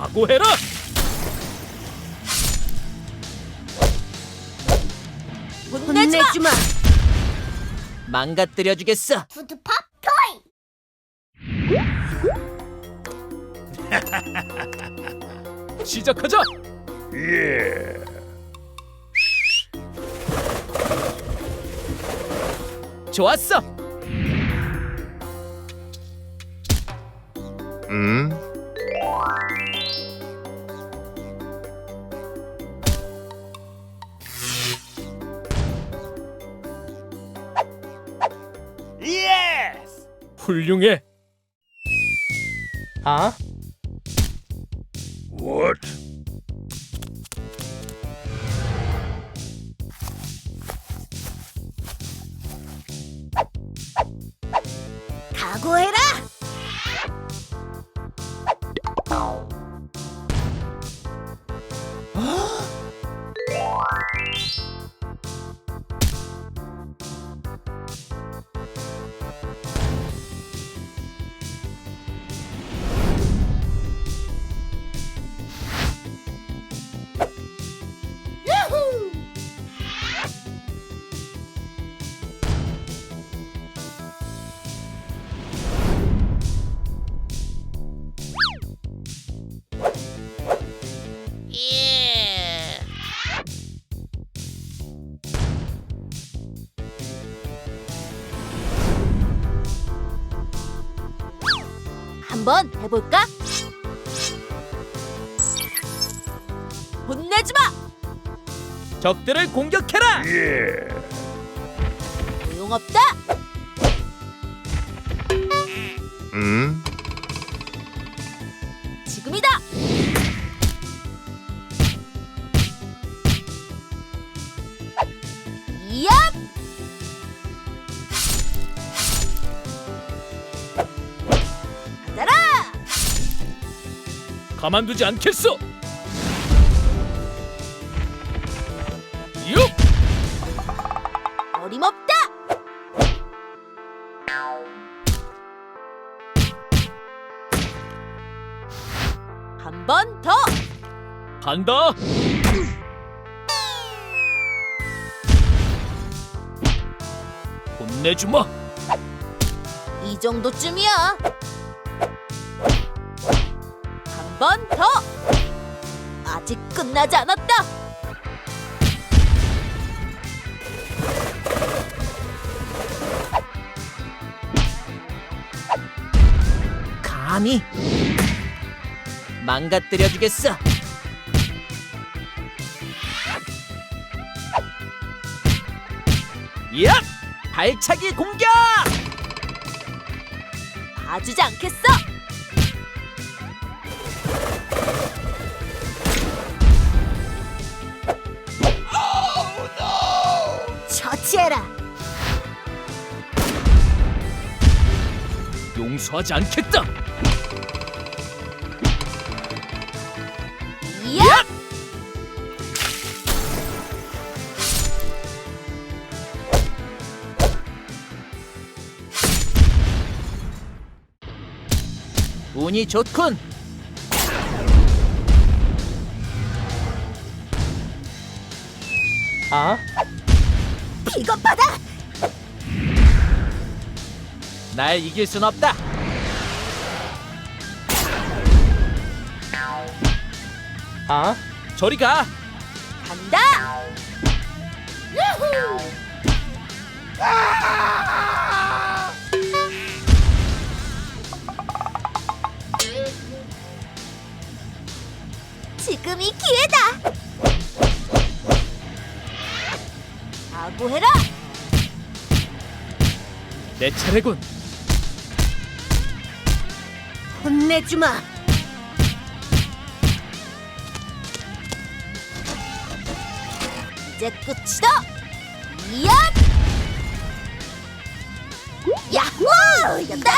각오해라. 혼내주마. 망가뜨려 주겠어. 푸드팝 토이 시작하자. 좋았어. 음? 훌륭해. 아? What? 각오해라 한번 해볼까? 혼내주마. 적들을 공격해라. 소용없다. 음? 지금이다. 가만두지 않겠어. 육. 어림없다. 한 번 더. 간다. 혼내주마. 이 정도쯤이야. 한 번 더. 아직 끝나지 않았다. 감히 망가뜨려 주겠어. 야! 발차기 공격! 봐주지 않겠어. 처치해라 용서하지 않겠다. 이야! 운이 좋군. 아? 비겁하다 날 이길 순 없다. 아? 저리 가. 간다. 지금이 기회다 각오해라. 내 차례군. 혼내주마 이제 끝이다. 이야! 야호! 이겼다